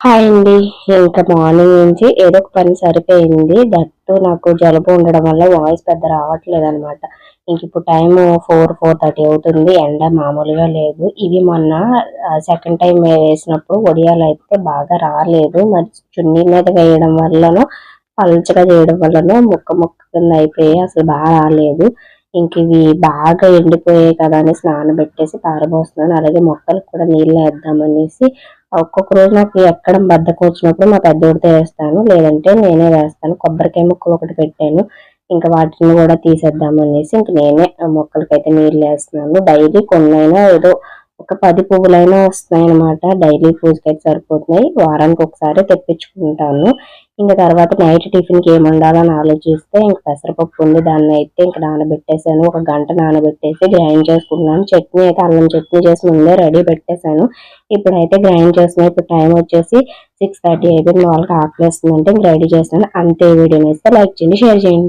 Hi అండి. ఇంకా morning నుంచి ఏదో ఒక పని సరిపోయింది. దట్టు నాకు జలుబు ఉండడం వల్ల వాయిస్ పెద్ద రావట్లేదు అనమాట ఇంక ఇప్పుడు టైం ఫోర్ ఫోర్ థర్టీ అవుతుంది. ఎండ మామూలుగా లేదు. ఇవి మొన్న సెకండ్ టైం వేసినప్పుడు ఒడియాలు అయితే బాగా రాలేదు. మరి చున్నీ మీద వేయడం వల్లనో పలచగా చేయడం వల్లనో ముక్క ముక్క కింద అయిపోయి అసలు బాగా రాలేదు. ఇంక ఇవి బాగా ఎండిపోయాయి కదా అని స్నానం పెట్టేసి పారబోస్తున్నాను. అలాగే మొక్కలకు కూడా నీళ్ళు వేద్దామనేసి ఒక్కొక్క రోజు నాకు ఎక్కడ బద్దకు వచ్చినప్పుడు మా పెద్దోడితో వేస్తాను. లేదంటే నేనే వేస్తాను. కొబ్బరికాయ ముక్కలు ఒకటి పెట్టాను. ఇంకా వాటిని కూడా తీసేద్దాం అనేసి ఇంక నేనే మొక్కలకైతే నీళ్ళు వేస్తున్నాను. డైలీ కొన్నైనా ఏదో ఒక పది పువ్వులైనా వస్తున్నాయి అనమాట డైలీ పూజకైతే సరిపోతున్నాయి. వారానికి ఒకసారి తెప్పించుకుంటాను. ఇంకా తర్వాత నైట్ టిఫిన్కి ఉండాలని ఆలోచిస్తే ఇంక పెసరపప్పు ఉంది దాన్ని అయితే ఇంకా నానబెట్టేసాను. ఒక గంట నానబెట్టేసి గ్రైండ్ చేసుకున్నాను చట్నీ అయితే అల్లం చట్నీ చేసి ముందే రెడీ పెట్టేశాను ఇప్పుడైతే గ్రైండ్ చేస్తున్నాను ఇప్పుడు టైం వచ్చేసి సిక్స్ థర్టీ అయిపోయింది. వాళ్ళకి ఆకలిస్తుందంటే ఇంక రెడీ చేస్తాను. అంతే వీడియోని ఇస్తే లైక్ చేయండి షేర్ చేయండి.